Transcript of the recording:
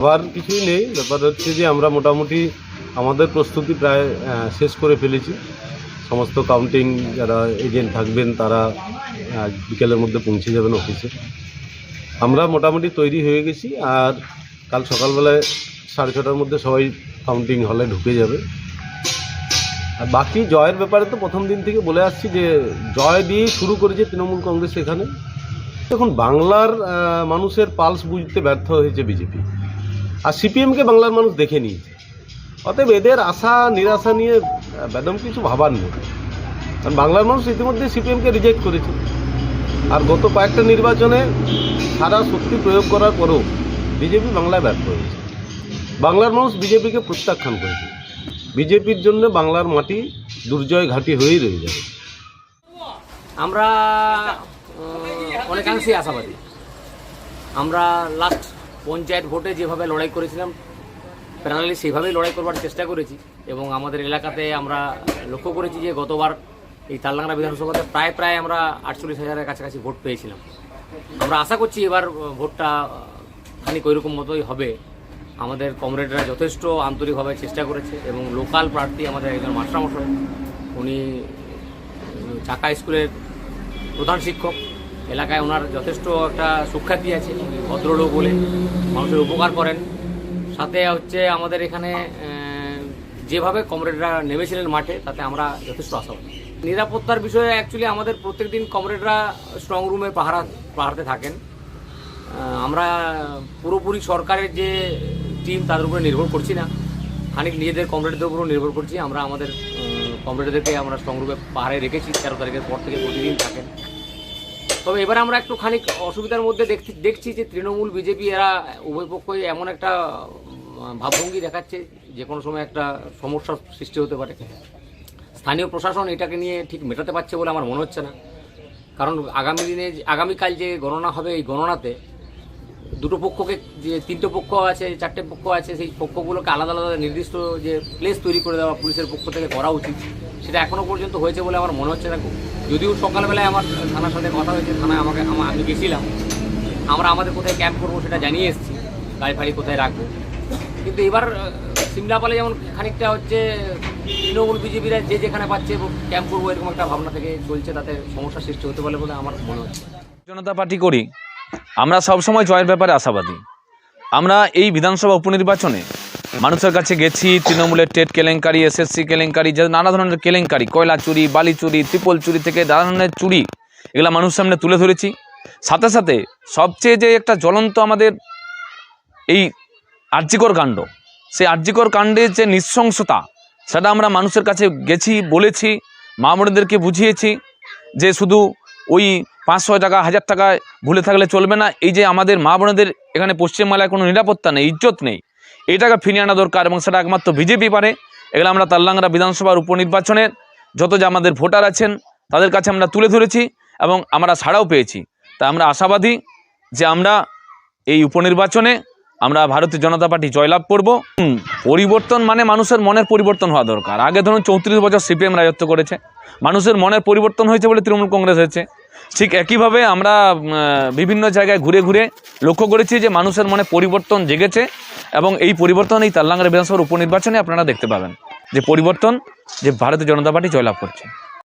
আবার কিছুই নেই। ব্যাপার হচ্ছে যে আমরা মোটামুটি আমাদের প্রস্তুতি প্রায় শেষ করে ফেলেছি। সমস্ত কাউন্টিং যারা এজেন্ট থাকবেন তারা বিকেলের মধ্যে পৌঁছে যাবেন অফিসে আমরা মোটামুটি তৈরি হয়ে গেছি আর কাল সকালবেলায় সাড়ে ছটার মধ্যে সবাই কাউন্টিং হলে ঢুকে যাবে। আর বাকি জয়ের ব্যাপারে তো প্রথম দিন থেকে বলে আসছি যে, জয় দিয়েই শুরু করেছে তৃণমূল কংগ্রেস এখানে। দেখুন, বাংলার মানুষের পালস বুঝতে ব্যর্থ হয়েছে বিজেপি। আর সিপিএমকে বাংলার মানুষ দেখে নিয়েছে। অতএব এদের আশা, নিরাশা নিয়ে ম্যাডাম কিছু ভাবার নেই। কারণ বাংলার মানুষ ইতিমধ্যে সিপিএমকে রিজেক্ট করেছে। আর গত কয়েকটা নির্বাচনে সারা শক্তি প্রয়োগ করার পরেও বিজেপি বাংলায় ব্যর্থ হয়েছে। বাংলার মানুষ বিজেপিকে প্রত্যাখ্যান করেছে। বিজেপির জন্য বাংলার মাটি দুর্জয় ঘাঁটি হয়েই রয়ে যাবে। আমরা অনেকাংশেই আশাবাদী। আমরা লাস্ট পঞ্চায়েত ভোটে যেভাবে লড়াই করেছিলাম প্যারালি সেভাবেই লড়াই করবার চেষ্টা করেছি এবং আমাদের এলাকাতে আমরা লক্ষ্য করেছি যে গতবার এই তালডাংরা বিধানসভাতে প্রায় প্রায় আমরা আটচল্লিশ হাজারের কাছাকাছি ভোট পেয়েছিলাম। আমরা আশা করছি এবার ভোটটা খানিক ওইরকম মতোই হবে। আমাদের কমরেডরা যথেষ্ট আন্তরিকভাবে চেষ্টা করেছে এবং লোকাল প্রার্থী আমাদের একজন মাস্টারমশাই, উনি চাকা স্কুলের প্রধান শিক্ষক। এলাকায় ওনার যথেষ্ট একটা সুখ্যাতি আছে, ভদ্রলোক বলে। মানুষের উপকার করেন। সাথে হচ্ছে আমাদের এখানে যেভাবে কমরেডরা নেমেছিলেন মাঠে, তাতে আমরা যথেষ্ট আশাবাদী। নিরাপত্তার বিষয়ে অ্যাকচুয়ালি আমাদের প্রত্যেকদিন কমরেডরা স্ট্রং রুমে পাহারা, পাহারাতে থাকেন। আমরা পুরোপুরি সরকারের যে টিম তাদের উপরে নির্ভর করছি না। খানিক নিজেদের কমরেডদের উপরও নির্ভর করছি। আমরা আমাদের কমরেডদেরকে আমরা স্ট্রং রুমে পাহারায় রেখেছি। তেরো তারিখের পর থেকে প্রতিদিন থাকেন। তবে এবার আমরা একটু খানিক অসুবিধার মধ্যে দেখছি দেখছি যে তৃণমূল, বিজেপি এরা উভয় এমন একটা ভাবভঙ্গি দেখাচ্ছে, যে কোনো সময় একটা সমস্যার সৃষ্টি হতে পারে। স্থানীয় প্রশাসন এটাকে নিয়ে ঠিক মেটাতে পারছে বলে আমার মনে হচ্ছে না। কারণ আগামী দিনে আগামীকাল যে গণনা হবে এই গণনাতে দুটো পক্ষকে যে তিনটে পক্ষ আছে, চারটে পক্ষ আছে, সেই পক্ষগুলোকে আলাদা আলাদা নির্দিষ্ট যে প্লেস তৈরি করে দেওয়া পুলিশের পক্ষ থেকে করা উচিত। সেটা এখনও পর্যন্ত হয়েছে বলে আমার মনে হচ্ছে না। যদিও সকালবেলায় আমার থানার সাথে কথা হয়েছে, থানায় আমাকে, আমা- গেছিলাম। আমরা আমাদের কোথায় ক্যাম্প করব সেটা জানিয়ে এসেছি, গাড়ি ফাড়ি কোথায় রাখব। কিন্তু এবার সিমলাপালে যেমন খানিকটা হচ্ছে, তৃণমূল বিজেপিরা যে যেখানে পাচ্ছে ক্যাম্প করব এরকম একটা ভাবনা থেকে চলছে, তাতে সমস্যা সৃষ্টি হতে পারে বলে আমার মনে হচ্ছে। জনতা পার্টি করি। আমরা সবসময় জয়ের ব্যাপারে আশাবাদী। আমরা এই বিধানসভা উপনির্বাচনে মানুষের কাছে গেছি, তৃণমূলের টেট কেলেঙ্কারি, এসএসসি কেলেঙ্কারি, যে নানা ধরনের কেলেঙ্কারি, কয়লা চুরি, বালি চুরি, ত্রিপল চুরি থেকে নানা ধরনের চুরি, এগুলো মানুষ সামনে তুলে ধরেছি। সাথে সাথে সবচেয়ে যে একটা জ্বলন্ত আমাদের এই আর্যিকর কাণ্ড, সেই আর্যিকর কাণ্ডের যে নৃশংসতা, সেটা আমরা মানুষের কাছে গেছি, বলেছি, মা বুঝিয়েছি যে শুধু ওই পাঁচশো টাকা, হাজার টাকায় ভুলে থাকলে চলবে না। এই যে আমাদের মা বোনেদের এখানে পশ্চিমবাংলায় কোনো নিরাপত্তা নেই, ইজ্জত নেই। এইটাকে ফিরিয়ে আনা দরকার এবং সেটা একমাত্র বিজেপি পারে। এগুলো আমরা তাল্লাংরা বিধানসভার উপনির্বাচনের যত যে আমাদের ভোটার আছেন, তাদের কাছে আমরা তুলে ধরেছি এবং আমরা সাড়াও পেয়েছি। তা আমরা আশাবাদী যে আমরা এই উপনির্বাচনে আমরা ভারতীয় জনতা পার্টি জয়লাভ করব। পরিবর্তন মানে মানুষের মনের পরিবর্তন হওয়া দরকার। আগে ধরুন চৌত্রিশ বছর সিপিএম রাজত্ব করেছে। মানুষের মনের পরিবর্তন হয়েছে বলে তৃণমূল কংগ্রেস হয়েছে। ঠিক একইভাবে আমরা বিভিন্ন জায়গায় ঘুরে ঘুরে লক্ষ্য করেছি যে মানুষের মনে পরিবর্তন জেগেছে এবং এই পরিবর্তন এই তাল্লাঙ্গার বিধানসভার উপনির্বাচনে আপনারা দেখতে পাবেন যে পরিবর্তন যে ভারতীয় জনতা পার্টি জয়লাভ করছে।